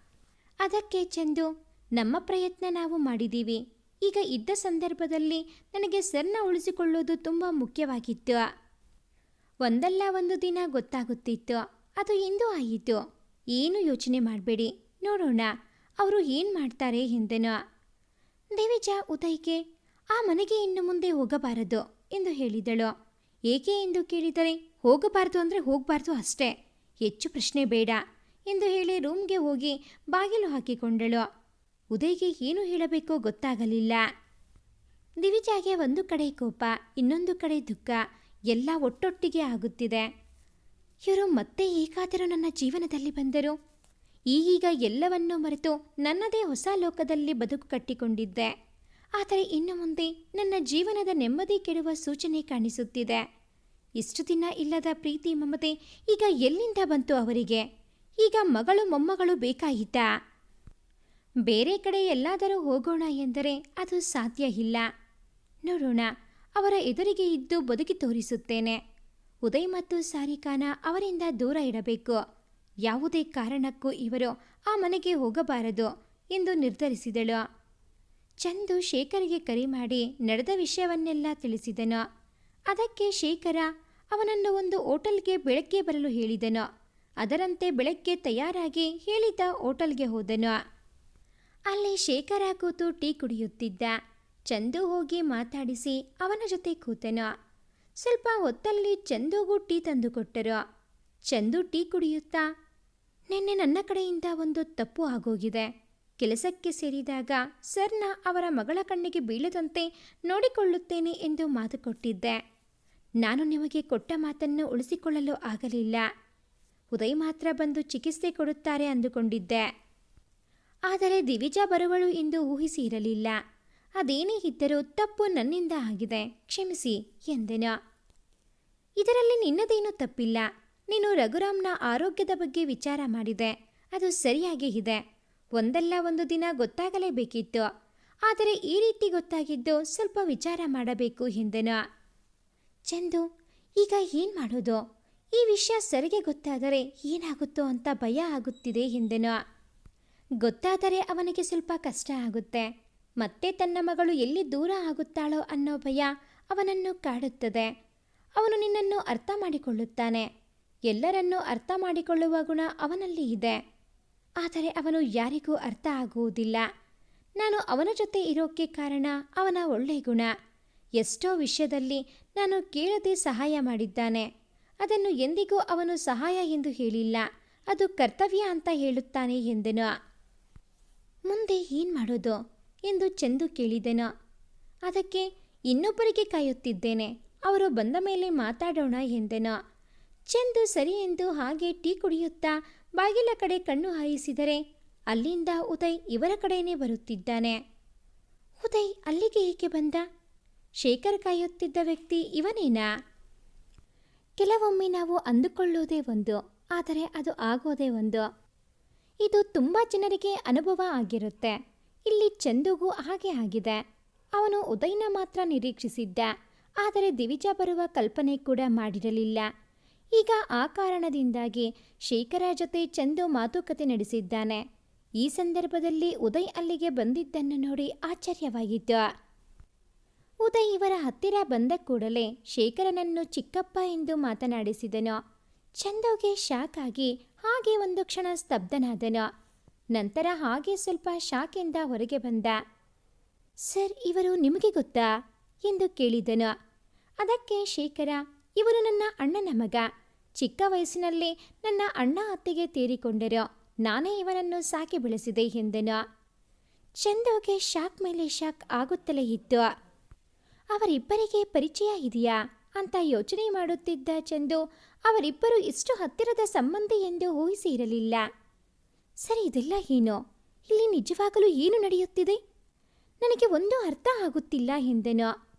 ಅದಕ್ಕೆ ಚಂದು, ನಮ್ಮ ಪ್ರಯತ್ನ ನಾವು ಮಾಡಿದ್ದೀವಿ. ಈಗ ಇದ್ದ ಸಂದರ್ಭದಲ್ಲಿ ನನಗೆ ಸರ್ನ ಉಳಿಸಿಕೊಳ್ಳುವುದು ತುಂಬ ಮುಖ್ಯವಾಗಿತ್ತು. ಒಂದಲ್ಲ ಒಂದು ದಿನ ಗೊತ್ತಾಗುತ್ತಿತ್ತು. ಅದು ಇಂದು ಆಯಿತು. ಏನು ಯೋಚನೆ ಮಾಡಬೇಡಿ. ನೋಡೋಣ. ಅವರು ಏನು ಮಾಡ್ತಾರೆ ಎಂದೆನು. ದೇವಿಜಾ ಉದಯ್ಗೆ, ಆ ಮನೆಗೆ ಇನ್ನು ಮುಂದೆ ಹೋಗಬಾರದು ಎಂದು ಹೇಳಿದಳು. ಏಕೆ ಎಂದು ಕೇಳಿದರೆ, ಹೋಗಬಾರದು ಅಂದರೆ ಹೋಗಬಾರ್ದು ಅಷ್ಟೇ. ಹೆಚ್ಚು ಪ್ರಶ್ನೆ ಬೇಡ ಎಂದು ಹೇಳಿ ರೂಮ್ಗೆ ಹೋಗಿ ಬಾಗಿಲು ಹಾಕಿಕೊಂಡಳು. ಉದಯ್ಗೆ ಏನು ಹೇಳಬೇಕೋ ಗೊತ್ತಾಗಲಿಲ್ಲ. ದಿವಿಜಾಗೆ ಒಂದು ಕಡೆ ಕೋಪ, ಇನ್ನೊಂದು ಕಡೆ ದುಃಖ, ಎಲ್ಲ ಒಟ್ಟೊಟ್ಟಿಗೆ ಆಗುತ್ತಿದೆ. ಇವರು ಮತ್ತೆ ಏಕಾದರೂ ನನ್ನ ಜೀವನದಲ್ಲಿ ಬಂದರು? ಈಗೀಗ ಎಲ್ಲವನ್ನೂ ಮರೆತು ನನ್ನದೇ ಹೊಸ ಲೋಕದಲ್ಲಿ ಬದುಕು ಕಟ್ಟಿಕೊಂಡಿದ್ದೆ. ಆದರೆ ಇನ್ನು ಮುಂದೆ ನನ್ನ ಜೀವನದ ನೆಮ್ಮದಿ ಕೆಡುವ ಸೂಚನೆ ಕಾಣಿಸುತ್ತಿದೆ. ಇಷ್ಟು ದಿನ ಇಲ್ಲದ ಪ್ರೀತಿ ಮಮತೆ ಈಗ ಎಲ್ಲಿಂದ ಬಂತು ಅವರಿಗೆ? ಈಗ ಮಗಳು ಮೊಮ್ಮಗಳು ಬೇಕಾಯಿತಾ ಬೇರೆ ಕಡೆ ಎಲ್ಲಾದರೂ ಹೋಗೋಣ ಎಂದರೆ ಅದು ಸಾಧ್ಯ ಇಲ್ಲ. ನೋಡೋಣ, ಅವರ ಎದುರಿಗೆ ಇದ್ದು ಬದುಕಿ ತೋರಿಸುತ್ತೇನೆ. ಉದಯ್ ಮತ್ತು ಸಾರಿಕಾನ ಅವರಿಂದ ದೂರ ಇಡಬೇಕು. ಯಾವುದೇ ಕಾರಣಕ್ಕೂ ಇವರು ಆ ಮನೆಗೆ ಹೋಗಬಾರದು ಎಂದು ನಿರ್ಧರಿಸಿದಳು. ಚಂದು ಶೇಖರ್ಗೆ ಕರೆ ಮಾಡಿ ನಡೆದ ವಿಷಯವನ್ನೆಲ್ಲ ತಿಳಿಸಿದನು. ಅದಕ್ಕೆ ಶೇಖರ ಅವನನ್ನು ಒಂದು ಹೋಟೆಲ್ಗೆ ಬೆಳಗ್ಗೆ ಬರಲು ಹೇಳಿದನು. ಅದರಂತೆ ಬೆಳಗ್ಗೆ ತಯಾರಾಗಿ ಹೇಳಿದ ಹೋಟೆಲ್ಗೆ ಹೋದನು. ಅಲ್ಲಿ ಶೇಖರ ಕೂತು ಟೀ ಕುಡಿಯುತ್ತಿದ್ದ. ಚಂದು ಹೋಗಿ ಮಾತಾಡಿಸಿ ಅವನ ಜೊತೆ ಕೂತನು. ಸ್ವಲ್ಪ ಹೊತ್ತಲ್ಲಿ ಚಂದುಗೂ ಟೀ ತಂದುಕೊಟ್ಟರು. ಚಂದು ಟೀ ಕುಡಿಯುತ್ತಾ ನಿನ್ನೆ ನನ್ನ ಕಡೆಯಿಂದ ಒಂದು ತಪ್ಪು ಆಗೋಗಿದೆ. ಕೆಲಸಕ್ಕೆ ಸೇರಿದಾಗ ಸರ್ನ ಅವರ ಮಗಳ ಕಣ್ಣಿಗೆ ಬೀಳದಂತೆ ನೋಡಿಕೊಳ್ಳುತ್ತೇನೆ ಎಂದು ಮಾತು ಕೊಟ್ಟಿದ್ದೆ. ನಾನು ನಿಮಗೆ ಕೊಟ್ಟ ಮಾತನ್ನು ಉಳಿಸಿಕೊಳ್ಳಲು ಆಗಲಿಲ್ಲ. ಉದಯ್ ಮಾತ್ರ ಬಂದು ಚಿಕಿತ್ಸೆ ಕೊಡುತ್ತಾರೆ ಅಂದುಕೊಂಡಿದ್ದೆ. ಆದರೆ ದಿವಿಜಾ ಬರುವಳು ಎಂದು ಊಹಿಸಿ ಇರಲಿಲ್ಲ. ಅದೇನೇ ಇದ್ದರೂ ತಪ್ಪು ನನ್ನಿಂದ ಆಗಿದೆ. ಕ್ಷಮಿಸಿ ಎಂದೆನು. ಇದರಲ್ಲಿ ನಿನ್ನದೇನೂ ತಪ್ಪಿಲ್ಲ. ನೀನು ರಘುರಾಮ್ನ ಆರೋಗ್ಯದ ಬಗ್ಗೆ ವಿಚಾರ ಮಾಡಿದೆ. ಅದು ಸರಿಯಾಗಿ ಇದೆ. ಒಂದಲ್ಲ ಒಂದು ದಿನ ಗೊತ್ತಾಗಲೇಬೇಕಿತ್ತು. ಆದರೆ ಈ ರೀತಿ ಗೊತ್ತಾಗಿದ್ದು ಸ್ವಲ್ಪ ವಿಚಾರ ಮಾಡಬೇಕು ಎಂದೆನು. ಚಂದು, ಈಗ ಏನು ಮಾಡೋದು? ಈ ವಿಷಯ ಸರಿಗೆ ಗೊತ್ತಾದರೆ ಏನಾಗುತ್ತೋ ಅಂತ ಭಯ ಆಗುತ್ತಿದೆ ಎಂದೆನು. ಗೊತ್ತಾದರೆ ಅವನಿಗೆ ಸ್ವಲ್ಪ ಕಷ್ಟ ಆಗುತ್ತೆ. ಮತ್ತೆ ತನ್ನ ಮಗಳು ಎಲ್ಲಿ ದೂರ ಆಗುತ್ತಾಳೋ ಅನ್ನೋ ಭಯ ಅವನನ್ನು ಕಾಡುತ್ತದೆ. ಅವನು ನಿನ್ನನ್ನು ಅರ್ಥ ಮಾಡಿಕೊಳ್ಳುತ್ತಾನೆ. ಎಲ್ಲರನ್ನೂ ಅರ್ಥ ಮಾಡಿಕೊಳ್ಳುವ ಗುಣ ಅವನಲ್ಲಿ ಇದೆ. ಆದರೆ ಅವನು ಯಾರಿಗೂ ಅರ್ಥ ಆಗುವುದಿಲ್ಲ. ನಾನು ಅವನ ಜೊತೆ ಇರೋಕ್ಕೆ ಕಾರಣ ಅವನ ಒಳ್ಳೆಯ ಗುಣ. ಎಷ್ಟೋ ವಿಷಯದಲ್ಲಿ ನಾನು ಕೇಳದೆ ಸಹಾಯ ಮಾಡಿದ್ದಾನೆ. ಅದನ್ನು ಎಂದಿಗೂ ಅವನು ಸಹಾಯ ಎಂದು ಹೇಳಿಲ್ಲ. ಅದು ಕರ್ತವ್ಯ ಅಂತ ಹೇಳುತ್ತಾನೆ ಎಂದೆನು. ಮುಂದೆ ಏನು ಮಾಡೋದು? ಎಂದು ಚೆಂದು ಕೇಳಿದೆನು. ಅದಕ್ಕೆ ಇನ್ನೊಬ್ಬರಿಗೆ ಕಾಯುತ್ತಿದ್ದೇನೆ. ಅವರು ಬಂದ ಮೇಲೆ ಮಾತಾಡೋಣ ಎಂದೆನು. ಚಂದು ಸರಿ ಎಂದು ಹಾಗೆ ಟೀ ಕುಡಿಯುತ್ತಾ ಬಾಗಿಲ ಕಡೆ ಕಣ್ಣು ಹಾಯಿಸಿದರೆ ಅಲ್ಲಿಂದ ಉದಯ್ ಇವರ ಕಡೆಯೇ ಬರುತ್ತಿದ್ದಾನೆ. ಉದಯ್, ಅಲ್ಲಿಗೆ ಏಕೆ ಬಂದ? ಶೇಖರ್ ಕಾಯುತ್ತಿದ್ದ ವ್ಯಕ್ತಿ ಇವನೇನಾ? ಕೆಲವೊಮ್ಮೆ ನಾವು ಅಂದುಕೊಳ್ಳೋದೇ ಒಂದು, ಆದರೆ ಅದು ಆಗೋದೇ ಒಂದು. ಇದು ತುಂಬ ಜನರಿಗೆ ಅನುಭವ ಆಗಿರುತ್ತೆ. ಇಲ್ಲಿ ಚಂದುಗೂ ಹಾಗೆ ಆಗಿದೆ. ಅವನು ಉದಯ್ನ ಮಾತ್ರ ನಿರೀಕ್ಷಿಸಿದ್ದ, ಆದರೆ ದಿವಿಜ ಬರುವ ಕಲ್ಪನೆ ಕೂಡ ಮಾಡಿರಲಿಲ್ಲ. ಈಗ ಆ ಕಾರಣದಿಂದಾಗಿ ಶೇಖರ ಜೊತೆ ಚಂದು ಮಾತುಕತೆ ನಡೆಸಿದ್ದಾನೆ. ಈ ಸಂದರ್ಭದಲ್ಲಿ ಉದಯ್ ಅಲ್ಲಿಗೆ ಬಂದಿದ್ದನ್ನು ನೋಡಿ ಆಶ್ಚರ್ಯವಾಗಿತ್ತು ಉದಯ್ ಇವರ ಹತ್ತಿರ ಬಂದ ಕೂಡಲೇ ಶೇಖರನನ್ನು ಚಿಕ್ಕಪ್ಪ ಎಂದು ಮಾತನಾಡಿಸಿದನು. ಚಂದುಗೆ ಶಾಕ್ ಆಗಿ ಹಾಗೆ ಒಂದು ಕ್ಷಣ ಸ್ತಬ್ಧನಾದನು. ನಂತರ ಹಾಗೆ ಸ್ವಲ್ಪ ಶಾಕಿಂದ ಹೊರಗೆ ಬಂದ. ಸರ್, ಇವರು ನಿಮಗೆ ಗೊತ್ತಾ? ಎಂದು ಕೇಳಿದನು. ಅದಕ್ಕೆ ಶೇಖರ, ಇವರು ನನ್ನ ಅಣ್ಣನ ಮಗ. ಚಿಕ್ಕ ವಯಸ್ಸಿನಲ್ಲಿ ನನ್ನ ಅಣ್ಣ ಅತ್ತೆಗೆ ತೀರಿಕೊಂಡರು. ನಾನೇ ಇವನನ್ನು ಸಾಕಿ ಬೆಳೆಸಿದೆ ಎಂದನು. ಚಂದುಗೆ ಶಾಕ್ ಮೇಲೆ ಶಾಕ್ ಆಗುತ್ತಲೇ ಇತ್ತು. ಅವರಿಬ್ಬರಿಗೆ ಪರಿಚಯ ಇದೆಯಾ ಅಂತ ಯೋಚನೆ ಮಾಡುತ್ತಿದ್ದ ಚಂದು ಅವರಿಬ್ಬರು ಇಷ್ಟು ಹತ್ತಿರದ ಸಂಬಂಧಿ ಎಂದು ಊಹಿಸಿ ಇರಲಿಲ್ಲ. ಸರಿ, ಇದೆಲ್ಲ ಏನು? ಇಲ್ಲಿ ನಿಜವಾಗಲೂ ಏನು ನಡೆಯುತ್ತಿದೆ? ನನಗೆ ಒಂದು ಅರ್ಥ ಆಗುತ್ತಿಲ್ಲ ಎಂದನು.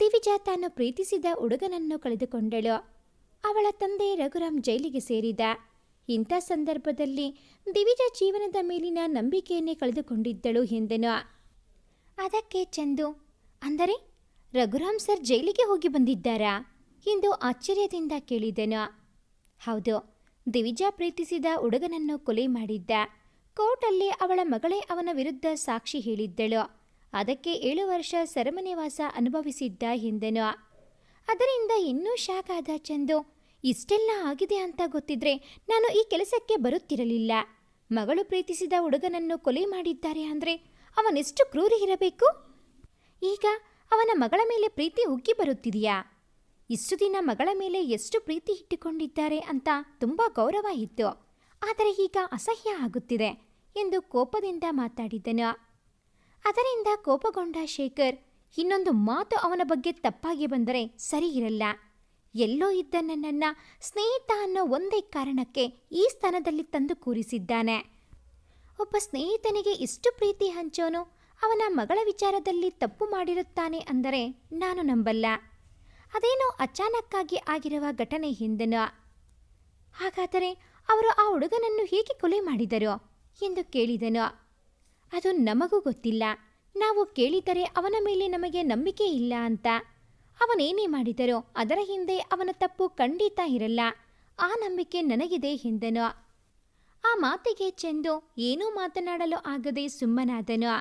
ದಿವಿಜಾ ತಾನು ಪ್ರೀತಿಸಿದ ಹುಡುಗನನ್ನು ಕಳೆದುಕೊಂಡಳು. ಅವಳ ತಂದೆ ರಘುರಾಮ್ ಜೈಲಿಗೆ ಸೇರಿದ. ಇಂಥ ಸಂದರ್ಭದಲ್ಲಿ ದಿವಿಜ ಜೀವನದ ಮೇಲಿನ ನಂಬಿಕೆಯನ್ನೇ ಕಳೆದುಕೊಂಡಿದ್ದಳು ಎಂದನು ಅದಕ್ಕೆ ಚಂದು, ಅಂದರೆ ರಘುರಾಮ್ ಸರ್ ಜೈಲಿಗೆ ಹೋಗಿ ಬಂದಿದ್ದಾರಾ ಎಂದು ಆಶ್ಚರ್ಯದಿಂದ ಕೇಳಿದನು. ಹೌದು ದಿವಿಜ ಪ್ರೀತಿಸಿದ ಹುಡುಗನನ್ನು ಕೊಲೆ ಮಾಡಿದ್ದ. ಕೋರ್ಟಲ್ಲಿ ಅವಳ ಮಗಳೇ ಅವನ ವಿರುದ್ಧ ಸಾಕ್ಷಿ ಹೇಳಿದ್ದಳು. ಅದಕ್ಕೆ ಏಳು ವರ್ಷ ಸರಮನೆವಾಸ ಅನುಭವಿಸಿದ್ದ ಎಂದನು ಅದರಿಂದ ಇನ್ನೂ ಶಾಕ್ ಆದ ಚಂದು ಇಷ್ಟೆಲ್ಲ ಆಗಿದೆ ಅಂತ ಗೊತ್ತಿದ್ರೆ ನಾನು ಈ ಕೆಲಸಕ್ಕೆ ಬರುತ್ತಿರಲಿಲ್ಲ. ಮಗಳು ಪ್ರೀತಿಸಿದ ಹುಡುಗನನ್ನು ಕೊಲೆ ಮಾಡಿದ್ದಾರೆ ಅಂದರೆ ಅವನೆಷ್ಟು ಕ್ರೂರಿ ಇರಬೇಕು? ಈಗ ಅವನ ಮಗಳ ಮೇಲೆ ಪ್ರೀತಿ ಉಗ್ಗಿ ಬರುತ್ತಿದೆಯಾ? ಇಷ್ಟು ದಿನ ಮಗಳ ಮೇಲೆ ಎಷ್ಟು ಪ್ರೀತಿ ಇಟ್ಟುಕೊಂಡಿದ್ದಾರೆ ಅಂತ ತುಂಬ ಗೌರವ ಇತ್ತು. ಆದರೆ ಈಗ ಅಸಹ್ಯ ಆಗುತ್ತಿದೆ ಎಂದು ಕೋಪದಿಂದ ಮಾತಾಡಿದ್ದನು ಅದರಿಂದ ಕೋಪಗೊಂಡ ಶೇಖರ್ ಇನ್ನೊಂದು ಮಾತು ಅವನ ಬಗ್ಗೆ ತಪ್ಪಾಗಿ ಬಂದರೆ ಸರಿ ಇರಲ್ಲ. ಎಲ್ಲೋ ಇದ್ದ ನನ್ನನ್ನ ಸ್ನೇಹಿತ ಅನ್ನೋ ಒಂದೇ ಕಾರಣಕ್ಕೆ ಈ ಸ್ಥಾನದಲ್ಲಿ ತಂದು ಕೂರಿಸಿದ್ದಾನೆ. ಒಬ್ಬ ಸ್ನೇಹಿತನಿಗೆ ಇಷ್ಟು ಪ್ರೀತಿ ಹಂಚೋನು ಅವನ ಮಗಳ ವಿಚಾರದಲ್ಲಿ ತಪ್ಪು ಮಾಡಿರುತ್ತಾನೆ ಅಂದರೆ ನಾನು ನಂಬಲ್ಲ. ಅದೇನೋ ಅಚಾನಕ್ಕಾಗಿ ಆಗಿರುವ ಘಟನೆ ಹಿಂದೆನೋ. ಹಾಗಾದರೆ ಅವರು ಆ ಹುಡುಗನನ್ನು ಹೇಗೆ ಕೊಲೆ ಮಾಡಿದರು ಎಂದು ಕೇಳಿದನು. ಅದು ನಮಗೂ ಗೊತ್ತಿಲ್ಲ. ನಾವು ಕೇಳಿದರೆ ಅವನ ಮೇಲೆ ನಮಗೆ ನಂಬಿಕೆ ಇಲ್ಲ ಅಂತ. ಅವನೇನೇ ಮಾಡಿದರೋ ಅದರ ಹಿಂದೆ ಅವನ ತಪ್ಪು ಖಂಡಿತ ಇರಲ್ಲ. ಆ ನಂಬಿಕೆ ನನಗಿದೆ ಎಂದನು. ಆ ಮಾತಿಗೆ ಚೆಂದು ಏನೂ ಮಾತನಾಡಲು ಆಗದೆ ಸುಮ್ಮನಾದನು.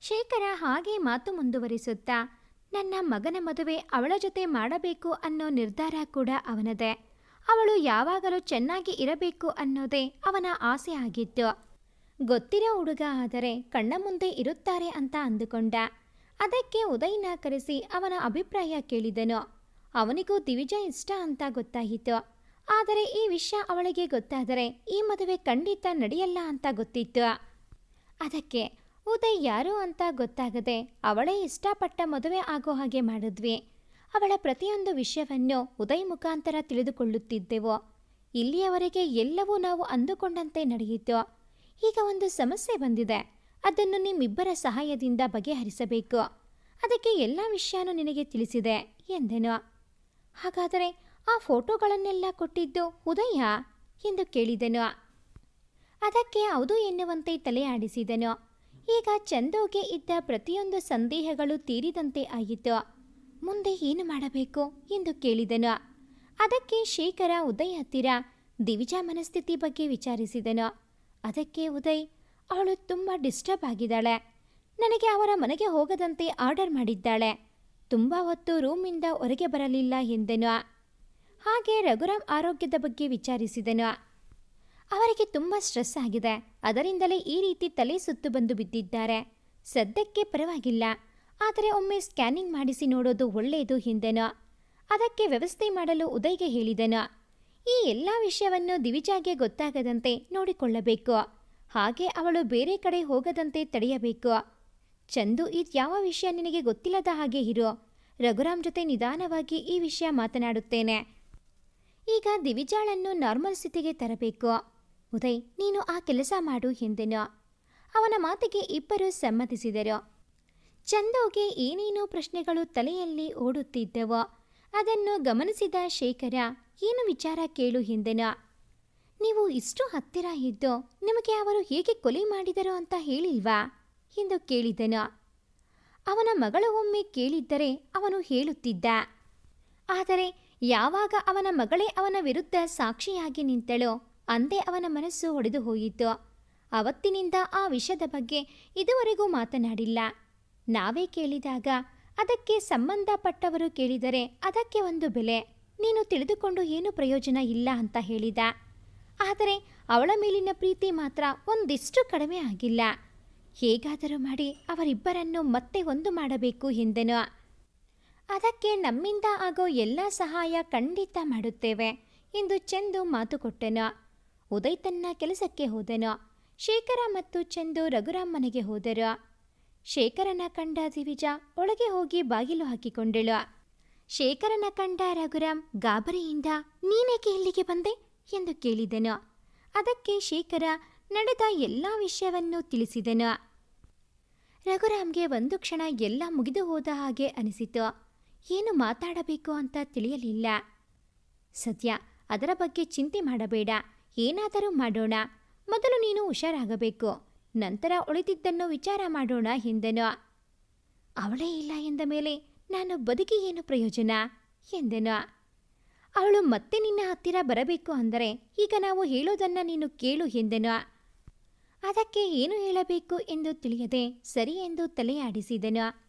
ಶೇಖರ ಹಾಗೆ ಮಾತು ಮುಂದುವರಿಸುತ್ತಾ, ನನ್ನ ಮಗನ ಮದುವೆ ಅವಳ ಜೊತೆ ಮಾಡಬೇಕು ಅನ್ನೋ ನಿರ್ಧಾರ ಕೂಡ ಅವನದೇ. ಅವಳು ಯಾವಾಗಲೂ ಚೆನ್ನಾಗಿ ಇರಬೇಕು ಅನ್ನೋದೇ ಅವನ ಆಸೆ ಆಗಿತ್ತು. ಗೊತ್ತಿರೋ ಹುಡುಗ ಆದರೆ ಕಣ್ಣ ಮುಂದೆ ಇರುತ್ತಾರೆ ಅಂತ ಅಂದುಕೊಂಡ. ಅದಕ್ಕೆ ಉದಯ್ನ ಕರೆಸಿ ಅವನ ಅಭಿಪ್ರಾಯ ಕೇಳಿದನು. ಅವನಿಗೂ ದಿವಿಜ ಇಷ್ಟ ಅಂತ ಗೊತ್ತಾಯಿತು. ಆದರೆ ಈ ವಿಷಯ ಅವಳಿಗೆ ಗೊತ್ತಾದರೆ ಈ ಮದುವೆ ಖಂಡಿತ ನಡೆಯಲ್ಲ ಅಂತ ಗೊತ್ತಿತ್ತು. ಅದಕ್ಕೆ ಉದಯ್ ಯಾರು ಅಂತ ಗೊತ್ತಾಗದೆ ಅವಳೇ ಇಷ್ಟಪಟ್ಟ ಮದುವೆ ಆಗೋ ಹಾಗೆ ಮಾಡಿದ್ವಿ. ಅವಳ ಪ್ರತಿಯೊಂದು ವಿಷಯವನ್ನು ಉದಯ್ ಮುಖಾಂತರ ತಿಳಿದುಕೊಳ್ಳುತ್ತಿದ್ದೆವು. ಇಲ್ಲಿಯವರೆಗೆ ಎಲ್ಲವೂ ನಾವು ಅಂದುಕೊಂಡಂತೆ ನಡೆಯಿತು. ಈಗ ಒಂದು ಸಮಸ್ಯೆ ಬಂದಿದೆ. ಅದನ್ನು ನಿಮ್ಮಿಬ್ಬರ ಸಹಾಯದಿಂದ ಬಗೆಹರಿಸಬೇಕು. ಅದಕ್ಕೆ ಎಲ್ಲ ವಿಷಯನೂ ನಿನಗೆ ತಿಳಿಸಿದೆ, ಎಂದೆನು. ಹಾಗಾದರೆ ಆ ಫೋಟೋಗಳನ್ನೆಲ್ಲ ಕೊಟ್ಟಿದ್ದು ಉದಯ? ಎಂದು ಕೇಳಿದೆನು. ಅದಕ್ಕೆ ಹೌದು ಎನ್ನುವಂತೆ ತಲೆ ಆಡಿಸಿದನು ಈಗ ಚಂದೋಗೆ ಇದ್ದ ಪ್ರತಿಯೊಂದು ಸಂದೇಹಗಳು ತೀರಿದಂತೆ ಆಯಿತು ಮುಂದೆ ಏನು ಮಾಡಬೇಕು ಎಂದು ಕೇಳಿದನು. ಅದಕ್ಕೆ ಶೇಖರ ಉದಯ್ ಹತ್ತಿರ ದಿವಿಜಾ ಮನಸ್ಥಿತಿ ಬಗ್ಗೆ ವಿಚಾರಿಸಿದನು. ಅದಕ್ಕೆ ಉದಯ್ ಅವಳು ತುಂಬ ಡಿಸ್ಟರ್ಬ್ ಆಗಿದ್ದಾಳೆ. ನನಗೆ ಅವರ ಮನೆಗೆ ಹೋಗದಂತೆ ಆರ್ಡರ್ ಮಾಡಿದ್ದಾಳೆ. ತುಂಬ ಹೊತ್ತು ರೂಮಿಂದ ಹೊರಗೆ ಬರಲಿಲ್ಲ ಎಂದನು. ಹಾಗೆ ರಘುರಾಮ್ ಆರೋಗ್ಯದ ಬಗ್ಗೆ ವಿಚಾರಿಸಿದನು. ಅವರಿಗೆ ತುಂಬ ಸ್ಟ್ರೆಸ್ ಆಗಿದೆ. ಅದರಿಂದಲೇ ಈ ರೀತಿ ತಲೆ ಸುತ್ತು ಬಂದು ಬಿದ್ದಿದ್ದಾರೆ. ಸದ್ಯಕ್ಕೆ ಪರವಾಗಿಲ್ಲ. ಆದರೆ ಒಮ್ಮೆ ಸ್ಕ್ಯಾನಿಂಗ್ ಮಾಡಿಸಿ ನೋಡೋದು ಒಳ್ಳೆಯದು ಹಿಂದೆನೋ ಅದಕ್ಕೆ ವ್ಯವಸ್ಥೆ ಮಾಡಲು ಉದಯ್ಗೆ ಹೇಳಿದನು. ಈ ಎಲ್ಲ ವಿಷಯವನ್ನು ದಿವಿಜಾಗೆ ಗೊತ್ತಾಗದಂತೆ ನೋಡಿಕೊಳ್ಳಬೇಕು. ಹಾಗೆ ಅವಳು ಬೇರೆ ಕಡೆ ಹೋಗದಂತೆ ತಡೆಯಬೇಕು. ಚಂದು ಇದು ಯಾವ ವಿಷಯ ನಿನಗೆ ಗೊತ್ತಿಲ್ಲದ ಹಾಗೆ ಇರೋ. ರಘುರಾಮ್ ಜೊತೆ ನಿಧಾನವಾಗಿ ಈ ವಿಷಯ ಮಾತನಾಡುತ್ತೇನೆ. ಈಗ ದಿವಿಜಾಳನ್ನು ನಾರ್ಮಲ್ ಸ್ಥಿತಿಗೆ ತರಬೇಕು. ಉದಯ್, ನೀನು ಆ ಕೆಲಸ ಮಾಡು ಎಂದೆನು. ಅವನ ಮಾತಿಗೆ ಇಬ್ಬರು ಸಮ್ಮತಿಸಿದರು. ಚಂದುಗೆ ಏನೇನೋ ಪ್ರಶ್ನೆಗಳು ತಲೆಯಲ್ಲಿ ಓಡುತ್ತಿದ್ದವೋ. ಅದನ್ನು ಗಮನಿಸಿದ ಶೇಖರ, ಏನು ವಿಚಾರ ಕೇಳು ಹಿಂದೆನ ನೀವು ಇಷ್ಟು ಹತ್ತಿರ ಇದ್ದು ನಿಮಗೆ ಅವರು ಹೇಗೆ ಕೊಲೆ ಮಾಡಿದರು ಅಂತ ಹೇಳಿಲ್ವಾ? ಎಂದು ಕೇಳಿದನು. ಅವನ ಮಗಳು ಒಮ್ಮೆ ಕೇಳಿದ್ದರೆ ಅವನು ಹೇಳುತ್ತಿದ್ದ, ಆದರೆ ಯಾವಾಗ ಅವನ ಮಗಳೇ ಅವನ ವಿರುದ್ಧ ಸಾಕ್ಷಿಯಾಗಿ ನಿಂತಳೋ ಅಂದೇ ಅವನ ಮನಸ್ಸು ಒಡೆದು ಹೋಯಿತು. ಅವತ್ತಿನಿಂದ ಆ ವಿಷಯದ ಬಗ್ಗೆ ಇದುವರೆಗೂ ಮಾತನಾಡಿಲ್ಲ. ನಾವೇ ಕೇಳಿದಾಗ ಅದಕ್ಕೆ ಸಂಬಂಧಪಟ್ಟವರು ಕೇಳಿದರೆ ಅದಕ್ಕೆ ಒಂದು ಬೆಲೆ. ನೀನು ತಿಳಿದುಕೊಂಡು ಏನು ಪ್ರಯೋಜನ ಇಲ್ಲ ಅಂತ ಹೇಳಿದ. ಆದರೆ ಅವಳ ಮೇಲಿನ ಪ್ರೀತಿ ಮಾತ್ರ ಒಂದಿಷ್ಟು ಕಡಿಮೆ ಆಗಿಲ್ಲ. ಹೇಗಾದರೂ ಮಾಡಿ ಅವರಿಬ್ಬರನ್ನು ಮತ್ತೆ ಒಂದು ಮಾಡಬೇಕು ಎಂದೆನು ಅದಕ್ಕೆ ನಮ್ಮಿಂದ ಆಗೋ ಎಲ್ಲ ಸಹಾಯ ಖಂಡಿತ ಮಾಡುತ್ತೇವೆ ಎಂದು ಚಂದು ಮಾತು ಕೊಟ್ಟನು. ಉದಯ್ ತನ್ನ ಕೆಲಸಕ್ಕೆ ಹೋದನು. ಶೇಖರ ಮತ್ತು ಚಂದು ರಘುರಾಮ್ ಮನೆಗೆ ಹೋದರು. ಶೇಖರನ ಕಂಡ ದಿವಿಜ ಒಳಗೆ ಹೋಗಿ ಬಾಗಿಲು ಹಾಕಿಕೊಂಡಳು. ಶೇಖರನ ಕಂಡ ರಘುರಾಮ್ ಗಾಬರಿಯಿಂದ, ನೀನೇಕೆ ಇಲ್ಲಿಗೆ ಬಂದೆ? ಎಂದು ಕೇಳಿದನು. ಅದಕ್ಕೆ ಶೇಖರ ನಡೆದ ಎಲ್ಲ ವಿಷಯವನ್ನು ತಿಳಿಸಿದನು. ರಘುರಾಮ್ಗೆ ಒಂದು ಕ್ಷಣ ಎಲ್ಲ ಮುಗಿದು ಹೋದ ಹಾಗೆ ಅನಿಸಿತು. ಏನು ಮಾತಾಡಬೇಕು ಅಂತ ತಿಳಿಯಲಿಲ್ಲ. ಸದ್ಯ ಅದರ ಬಗ್ಗೆ ಚಿಂತೆ ಮಾಡಬೇಡ. ಏನಾದರೂ ಮಾಡೋಣ. ಮೊದಲು ನೀನು ಹುಷಾರಾಗಬೇಕು. ನಂತರ ಉಳಿದಿದ್ದನ್ನು ವಿಚಾರ ಮಾಡೋಣ ಎಂದನು. ಅವಳೇ ಇಲ್ಲ ಎಂದ ಮೇಲೆ ನಾನು ಬದುಕಿ ಏನು ಪ್ರಯೋಜನ? ಎಂದೆನು. ಅವಳು ಮತ್ತೆ ನಿನ್ನ ಹತ್ತಿರ ಬರಬೇಕು ಅಂದರೆ ಈಗ ನಾವು ಹೇಳೋದನ್ನ ನೀನು ಕೇಳು ಎಂದೆನು. ಅದಕ್ಕೆ ಏನು ಹೇಳಬೇಕು ಎಂದು ತಿಳಿಯದೆ ಸರಿ ಎಂದು ತಲೆಯಾಡಿಸಿದನು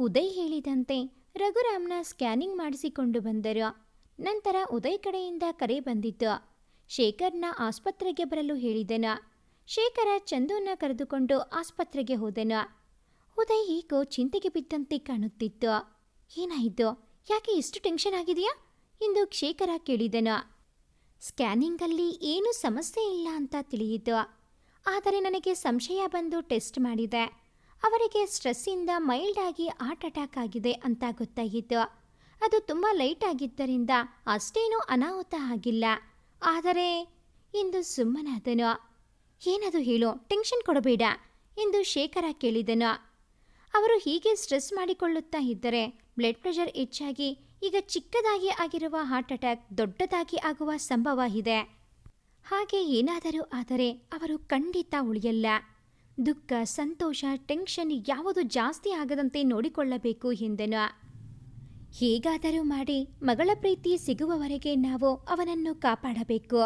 ಉದಯ್ ಹೇಳಿದಂತೆ ರಘುರಾಮ್ನ ಸ್ಕ್ಯಾನಿಂಗ್ ಮಾಡಿಸಿಕೊಂಡು ಬಂದರು. ನಂತರ ಉದಯ್ ಕಡೆಯಿಂದ ಕರೆ ಬಂದಿತ್ತು. ಶೇಖರ್ನ ಆಸ್ಪತ್ರೆಗೆ ಬರಲು ಹೇಳಿದನು. ಶೇಖರ ಚಂದೂನ ಕರೆದುಕೊಂಡು ಆಸ್ಪತ್ರೆಗೆ ಹೋದನು. ಉದಯ್ ಈಗೋ ಚಿಂತೆಗೆ ಬಿದ್ದಂತೆ ಕಾಣುತ್ತಿತ್ತು. ಏನಾಯಿತು? ಯಾಕೆ ಇಷ್ಟು ಟೆನ್ಷನ್ ಆಗಿದೆಯಾ? ಎಂದು ಶೇಖರ ಕೇಳಿದನು. ಸ್ಕ್ಯಾನಿಂಗಲ್ಲಿ ಏನೂ ಸಮಸ್ಯೆ ಇಲ್ಲ ಅಂತ ತಿಳಿಯಿತು. ಆದರೆ ನನಗೆ ಸಂಶಯ ಬಂದು ಟೆಸ್ಟ್ ಮಾಡಿದೆ. ಅವರಿಗೆ ಸ್ಟ್ರೆಸ್ಸಿಂದ ಮೈಲ್ಡ್ ಆಗಿ ಹಾರ್ಟ್ ಅಟ್ಯಾಕ್ ಆಗಿದೆ ಅಂತ ಗೊತ್ತಾಗಿತ್ತು ಅದು ತುಂಬ ಲೈಟ್ ಆಗಿದ್ದರಿಂದ ಅಷ್ಟೇನೂ ಅನಾಹುತ ಆಗಿಲ್ಲ. ಆದರೆ ಎಂದು ಸುಮ್ಮನಾದನು. ಏನದು ಹೇಳು, ಟೆನ್ಷನ್ ಕೊಡಬೇಡ ಎಂದು ಶೇಖರ ಕೇಳಿದನು. ಅವರು ಹೀಗೆ ಸ್ಟ್ರೆಸ್ ಮಾಡಿಕೊಳ್ಳುತ್ತಾ ಇದ್ದರೆ ಬ್ಲಡ್ ಪ್ರೆಷರ್ ಹೆಚ್ಚಾಗಿ ಈಗ ಚಿಕ್ಕದಾಗಿ ಆಗಿರುವ ಹಾರ್ಟ್ ಅಟ್ಯಾಕ್ ದೊಡ್ಡದಾಗಿ ಆಗುವ ಸಂಭವ ಇದೆ. ಹಾಗೆ ಏನಾದರೂ ಆದರೆ ಅವರು ಖಂಡಿತ ಉಳಿಯಲ್ಲ. ದುಃಖ, ಸಂತೋಷ ಟೆನ್ಷನ್ ಯಾವುದು ಜಾಸ್ತಿ ಆಗದಂತೆ ನೋಡಿಕೊಳ್ಳಬೇಕು ಎಂದನು. ಹೇಗಾದರೂ ಮಾಡಿ ಮಗಳ ಪ್ರೀತಿ ಸಿಗುವವರೆಗೆ ನಾವು ಅವನನ್ನು ಕಾಪಾಡಬೇಕು.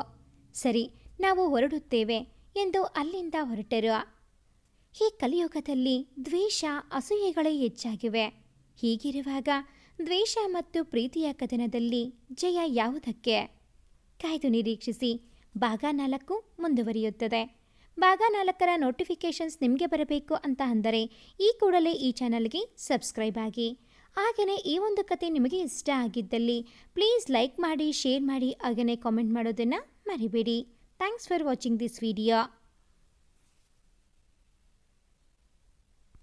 ಸರಿ, ನಾವು ಹೊರಡುತ್ತೇವೆ ಎಂದು ಅಲ್ಲಿಂದ ಹೊರಟರು. ಈ ಕಲಿಯುಗದಲ್ಲಿ ದ್ವೇಷ, ಅಸೂಯೆಗಳೇ ಹೆಚ್ಚಾಗಿವೆ. ಹೀಗಿರುವಾಗ ದ್ವೇಷ ಮತ್ತು ಪ್ರೀತಿಯ ಕಥನದಲ್ಲಿ ಜಯ ಯಾವುದಕ್ಕೆ? ಕಾಯ್ದು ನಿರೀಕ್ಷಿಸಿ ಭಾಗ ನಾಲ್ಕು ಮುಂದುವರಿಯುತ್ತದೆ. ಭಾಗ ನಾಲ್ಕರ ನೋಟಿಫಿಕೇಷನ್ಸ್ ನಿಮಗೆ ಬರಬೇಕು ಅಂತ ಅಂದರೆ ಈ ಕೂಡಲೇ ಈ ಚಾನಲ್ಗೆ ಸಬ್ಸ್ಕ್ರೈಬ್ ಆಗಿ. ಹಾಗೆಯೇ ಈ ಒಂದು ಕತೆ ನಿಮಗೆ ಇಷ್ಟ ಆಗಿದ್ದಲ್ಲಿ ಪ್ಲೀಸ್ ಲೈಕ್ ಮಾಡಿ ಶೇರ್ ಮಾಡಿ ಹಾಗೆಯೇ ಕಾಮೆಂಟ್ ಮಾಡೋದನ್ನು ಮರಿಬೇಡಿ. Thanks for watching this video